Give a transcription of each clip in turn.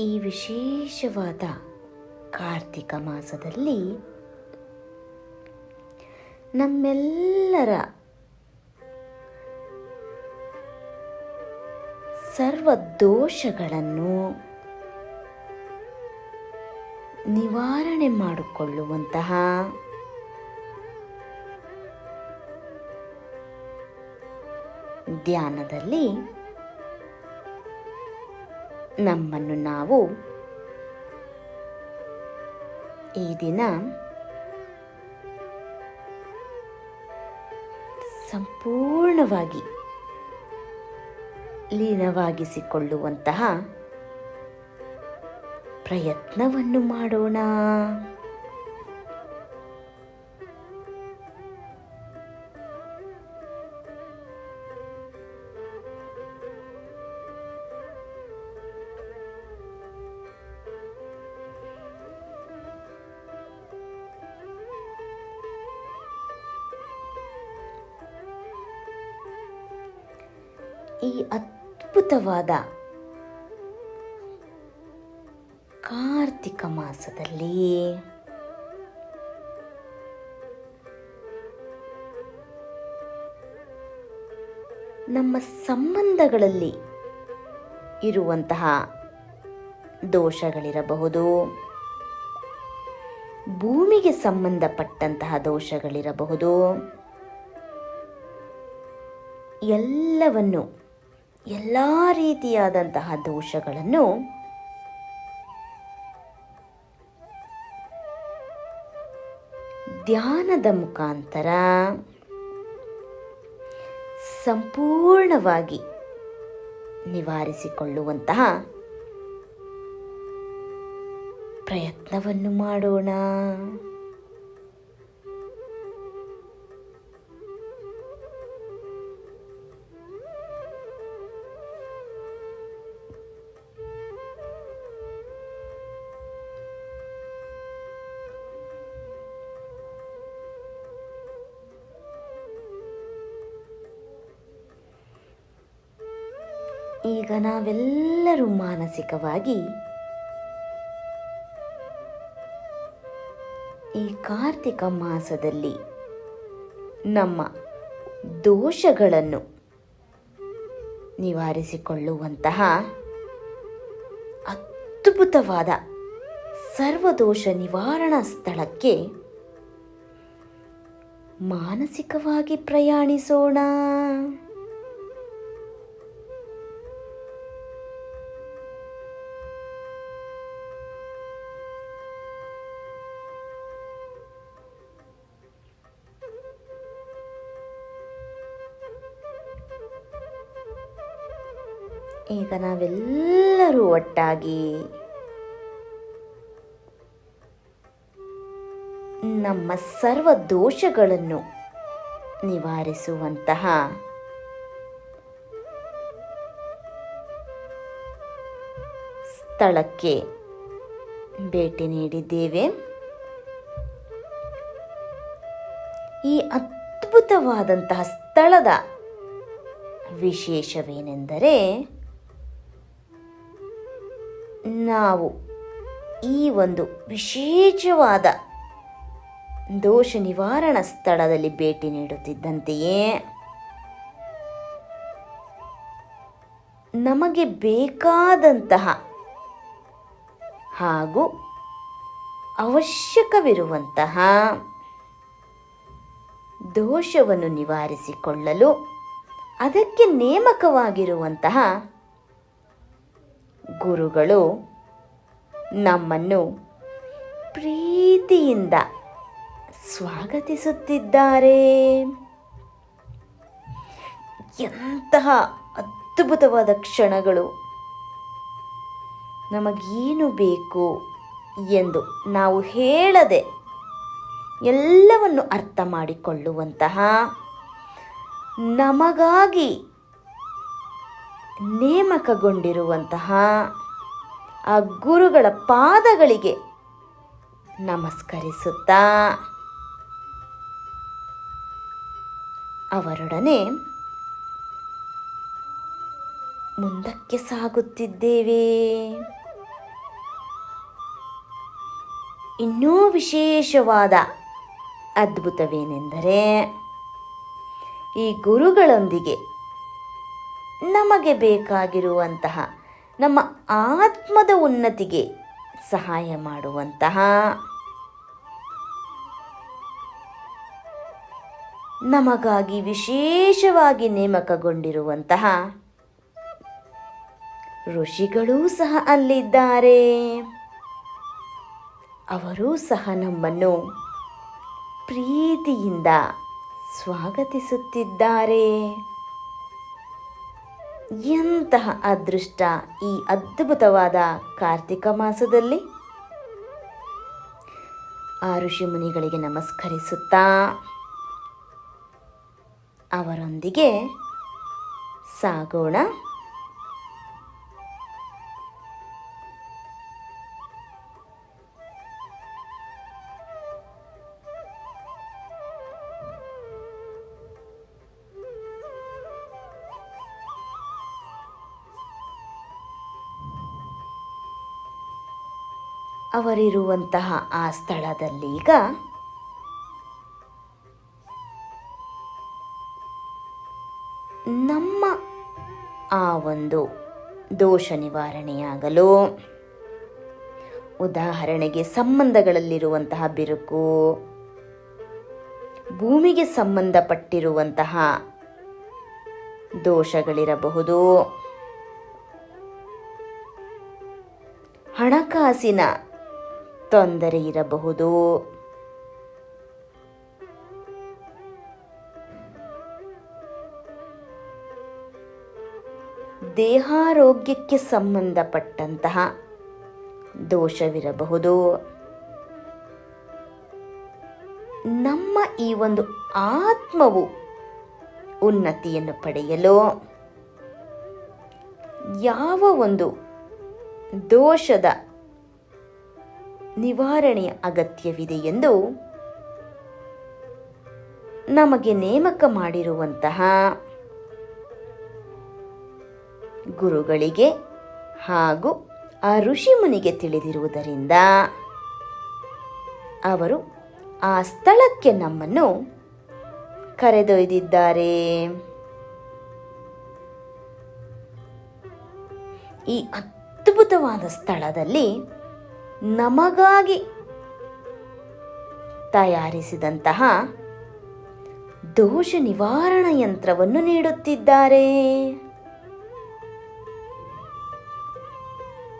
ಈ ವಿಶೇಷವಾದ ಕಾರ್ತಿಕ ಮಾಸದಲ್ಲಿ ನಮ್ಮೆಲ್ಲರ ಸರ್ವ ದೋಷಗಳನ್ನು ನಿವಾರಣೆ ಮಾಡಿಕೊಳ್ಳುವಂತಹ ಧ್ಯಾನದಲ್ಲಿ ನಮ್ಮನ್ನು ನಾವು ಈ ದಿನ ಸಂಪೂರ್ಣವಾಗಿ ಲೀನವಾಗಿಸಿಕೊಳ್ಳುವಂತಹ ಪ್ರಯತ್ನವನ್ನು ಮಾಡೋಣ. ಈ ಅದ್ಭುತವಾದ ಕಾರ್ತಿಕ ಮಾಸದಲ್ಲಿ ನಮ್ಮ ಸಂಬಂಧಗಳಲ್ಲಿ ಇರುವಂತಹ ದೋಷಗಳಿರಬಹುದು. ಭೂಮಿಗೆ ಸಂಬಂಧಪಟ್ಟಂತಹ ದೋಷಗಳಿರಬಹುದು. ಎಲ್ಲವನ್ನು ಎಲ್ಲ ರೀತಿಯಾದಂತಹ ದೋಷಗಳನ್ನು ಧ್ಯಾನದ ಮುಖಾಂತರ ಸಂಪೂರ್ಣವಾಗಿ ನಿವಾರಿಸಿಕೊಳ್ಳುವಂತಹ ಪ್ರಯತ್ನವನ್ನು ಮಾಡೋಣ. ನಾವೆಲ್ಲರೂ ಮಾನಸಿಕವಾಗಿ ಈ ಕಾರ್ತಿಕ ಮಾಸದಲ್ಲಿ ನಮ್ಮ ದೋಷಗಳನ್ನು ನಿವಾರಿಸಿಕೊಳ್ಳುವಂತಹ ಅದ್ಭುತವಾದ ಸರ್ವದೋಷ ನಿವಾರಣಾ ಸ್ಥಳಕ್ಕೆ ಮಾನಸಿಕವಾಗಿ ಪ್ರಯಾಣಿಸೋಣ. ಈಗ ನಾವೆಲ್ಲರೂ ಒಟ್ಟಾಗಿ ನಮ್ಮ ಸರ್ವ ದೋಷಗಳನ್ನು ನಿವಾರಿಸುವಂತಹ ಸ್ಥಳಕ್ಕೆ ಭೇಟಿ ನೀಡಿದ್ದೇವೆ. ಈ ಅದ್ಭುತವಾದಂತಹ ಸ್ಥಳದ ವಿಶೇಷವೇನೆಂದರೆ ನಾವು ಈ ಒಂದು ವಿಶೇಷವಾದ ದೋಷ ನಿವಾರಣಾ ಸ್ಥಳದಲ್ಲಿ ಭೇಟಿ ನೀಡುತ್ತಿದ್ದಂತೆಯೇ ನಮಗೆ ಬೇಕಾದಂತಹ ಹಾಗೂ ಅವಶ್ಯಕವಿರುವಂತಹ ದೋಷವನ್ನು ನಿವಾರಿಸಿಕೊಳ್ಳಲು ಅದಕ್ಕೆ ನೇಮಕವಾಗಿರುವಂತಹ ಗುರುಗಳು ನಮ್ಮನ್ನು ಪ್ರೀತಿಯಿಂದ ಸ್ವಾಗತಿಸುತ್ತಿದ್ದಾರೆ. ಎಂತಹ ಅದ್ಭುತವಾದ ಕ್ಷಣಗಳು. ನಮಗೇನು ಬೇಕು ಎಂದು ನಾವು ಹೇಳದೆ ಎಲ್ಲವನ್ನು ಅರ್ಥ ಮಾಡಿಕೊಳ್ಳುವಂತಹ ನಮಗಾಗಿ ನೇಮಕಗೊಂಡಿರುವಂತಹ ಆ ಗುರುಗಳ ಪಾದಗಳಿಗೆ ನಮಸ್ಕರಿಸುತ್ತಾ. ಅವರೊಡನೆ ಮುಂದಕ್ಕೆ ಸಾಗುತ್ತಿದ್ದೇವೆ. ಇನ್ನೂ ವಿಶೇಷವಾದ ಅದ್ಭುತವೇನೆಂದರೆ ಈ ಗುರುಗಳೊಂದಿಗೆ ನಮಗೆ ಬೇಕಾಗಿರುವಂತಹ, ನಮ್ಮ ಆತ್ಮದ ಉನ್ನತಿಗೆ ಸಹಾಯ ಮಾಡುವಂತಹ ನಮಗಾಗಿ ವಿಶೇಷವಾಗಿ ನೇಮಕಗೊಂಡಿರುವಂತಹ ಋಷಿಗಳೂ ಸಹ ಅಲ್ಲಿದ್ದಾರೆ. ಅವರೂ ಸಹ ನಮ್ಮನ್ನು ಪ್ರೀತಿಯಿಂದ ಸ್ವಾಗತಿಸುತ್ತಿದ್ದಾರೆ. ಎಂತಹ ಅದೃಷ್ಟ ಈ ಅದ್ಭುತವಾದ ಕಾರ್ತಿಕ ಮಾಸದಲ್ಲಿ? ಆ ಋಷಿ ಮುನಿಗಳಿಗೆ ನಮಸ್ಕರಿಸುತ್ತಾ ಅವರೊಂದಿಗೆ ಸಾಗೋಣ. ಅವರಿರುವಂತಹ ಆ ಸ್ಥಳದಲ್ಲೀಗ ನಮ್ಮ ಆ ಒಂದು ದೋಷ ನಿವಾರಣೆಯಾಗಲು ಉದಾಹರಣೆಗೆ ಸಂಬಂಧಗಳಲ್ಲಿರುವಂತಹ ಬಿರುಕು, ಭೂಮಿಗೆ ಸಂಬಂಧಪಟ್ಟಿರುವಂತಹ ದೋಷಗಳಿರಬಹುದು, ಹಣಕಾಸಿನ ತೊಂದರೆ ಇರಬಹುದು. ದೇಹಾರೋಗ್ಯಕ್ಕೆ ಸಂಬಂಧಪಟ್ಟಂತಹ ದೋಷವಿರಬಹುದು. ನಮ್ಮ ಈ ಒಂದು ಆತ್ಮವು ಉನ್ನತಿಯನ್ನು ಪಡೆಯಲು ಯಾವ ಒಂದು ದೋಷದ ನಿವಾರಣೆಯ ಅಗತ್ಯವಿದೆ ಎಂದು ನಮಗೆ ನೇಮಕ ಮಾಡಿರುವಂತಹ ಗುರುಗಳಿಗೆ ಹಾಗೂ ಆ ಋಷಿಮುನಿಗೆ ತಿಳಿದಿರುವುದರಿಂದ ಅವರು ಆ ಸ್ಥಳಕ್ಕೆ ನಮ್ಮನ್ನು ಕರೆದೊಯ್ದಿದ್ದಾರೆ. ಈ ಅದ್ಭುತವಾದ ಸ್ಥಳದಲ್ಲಿ ನಮಗಾಗಿ ತಯಾರಿಸಿದಂತಹ ದೋಷ ನಿವಾರಣ ಯಂತ್ರವನ್ನು ನೀಡುತ್ತಿದ್ದಾರೆ.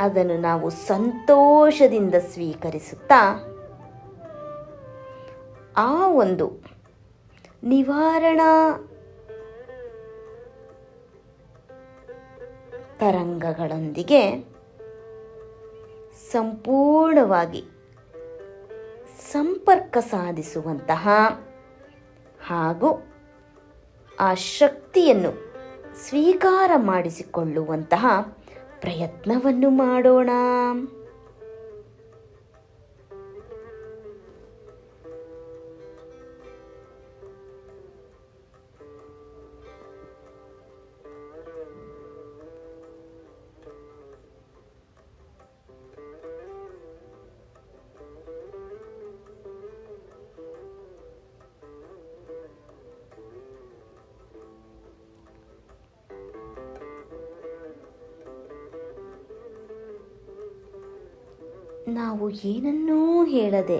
ಅದನ್ನು ನಾವು ಸಂತೋಷದಿಂದ ಸ್ವೀಕರಿಸುತ್ತಾ ಆ ಒಂದು ನಿವಾರಣಾ ತರಂಗಗಳೊಂದಿಗೆ ಸಂಪೂರ್ಣವಾಗಿ ಸಂಪರ್ಕ ಸಾಧಿಸುವಂತಹ ಹಾಗೂ ಆ ಶಕ್ತಿಯನ್ನು ಸ್ವೀಕಾರ ಮಾಡಿಸಿಕೊಳ್ಳುವಂತಹ ಪ್ರಯತ್ನವನ್ನು ಮಾಡೋಣ. ನಾವು ಏನನ್ನೂ ಹೇಳದೆ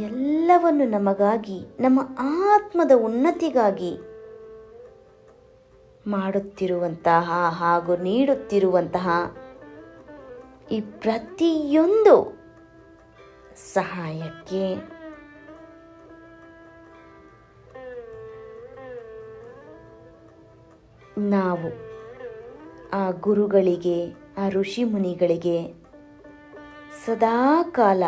ಎಲ್ಲವನ್ನು ನಮಗಾಗಿ, ನಮ್ಮ ಆತ್ಮದ ಉನ್ನತಿಗಾಗಿ ಮಾಡುತ್ತಿರುವಂತಹ ಹಾಗೂ ನೀಡುತ್ತಿರುವಂತಹ ಈ ಪ್ರತಿಯೊಂದು ಸಹಾಯಕ್ಕೆ ನಾವು ಆ ಗುರುಗಳಿಗೆ, ಆ ಋಷಿ ಮುನಿಗಳಿಗೆ ಸದಾ ಕಾಲ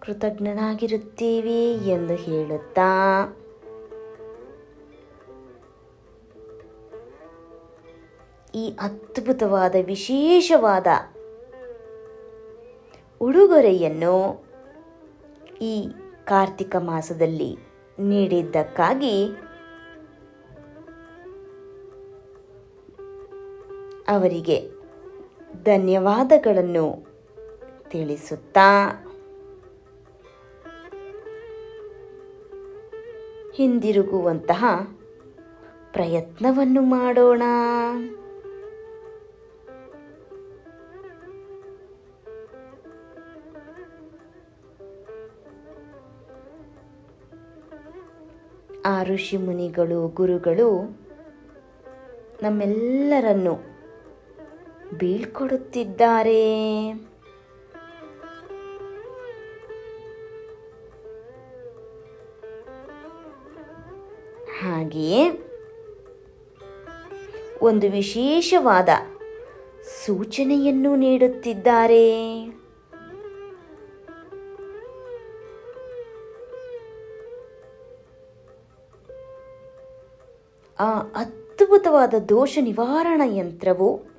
ಕೃತಜ್ಞನಾಗಿರುತ್ತೇವೆ ಎಂದು ಹೇಳುತ್ತಾ. ಈ ಅದ್ಭುತವಾದ ವಿಶೇಷವಾದ ಉಡುಗೊರೆಯನ್ನು ಈ ಕಾರ್ತಿಕ ಮಾಸದಲ್ಲಿ ನೀಡಿದ್ದಕ್ಕಾಗಿ ಅವರಿಗೆ ಧನ್ಯವಾದಗಳನ್ನು ತಿಳಿಸುತ್ತಾ. ಹಿಂದಿರುಗುವಂತಹ ಪ್ರಯತ್ನವನ್ನು ಮಾಡೋಣ. ಆ ಋಷಿ ಮುನಿಗಳು ಗುರುಗಳು ನಮ್ಮೆಲ್ಲರನ್ನು ಬೀಳ್ಕೊಡುತ್ತಿದ್ದಾರೆ. ಹಾಗೆಯೇ ಒಂದು ವಿಶೇಷವಾದ ಸೂಚನೆಯನ್ನು ನೀಡುತ್ತಿದ್ದಾರೆ. ಆ ಅದ್ಭುತವಾದ ದೋಷ ನಿವಾರಣಾ ಯಂತ್ರವು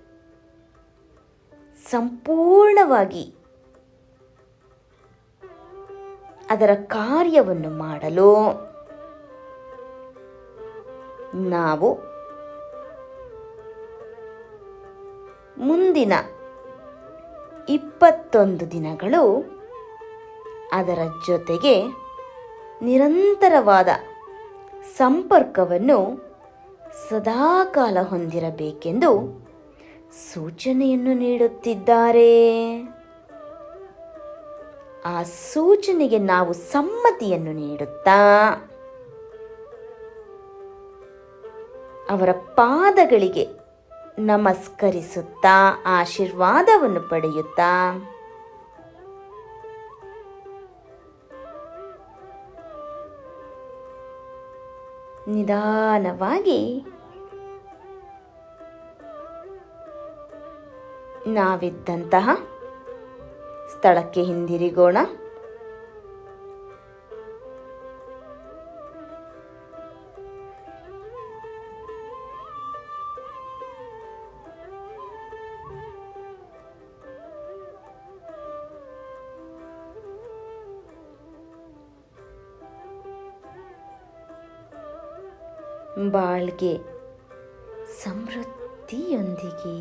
ಸಂಪೂರ್ಣವಾಗಿ ಅದರ ಕಾರ್ಯವನ್ನು ಮಾಡಲು ನಾವು ಮುಂದಿನ ಇಪ್ಪತ್ತೊಂದು ದಿನಗಳು ಅದರ ಜೊತೆಗೆ ನಿರಂತರವಾದ ಸಂಪರ್ಕವನ್ನು ಸದಾಕಾಲ ಹೊಂದಿರಬೇಕೆಂದು ಸೂಚನೆಯನ್ನು ನೀಡುತ್ತಿದ್ದಾರೆ. ಆ ಸೂಚನೆಗೆ ನಾವು ಸಮ್ಮತಿಯನ್ನು ನೀಡುತ್ತಾ? ಅವರ ಪಾದಗಳಿಗೆ ನಮಸ್ಕರಿಸುತ್ತಾ ಆಶೀರ್ವಾದವನ್ನು ಪಡೆಯುತ್ತಾ? ನಿಧಾನವಾಗಿ ನಾವಿದ್ದಂತಹ ಸ್ಥಳಕ್ಕೆ ಹಿಂದಿರುಗೋಣ. ಬಾಳ್ಗೆ ಸಮೃದ್ಧಿಯೊಂದಿಗೆ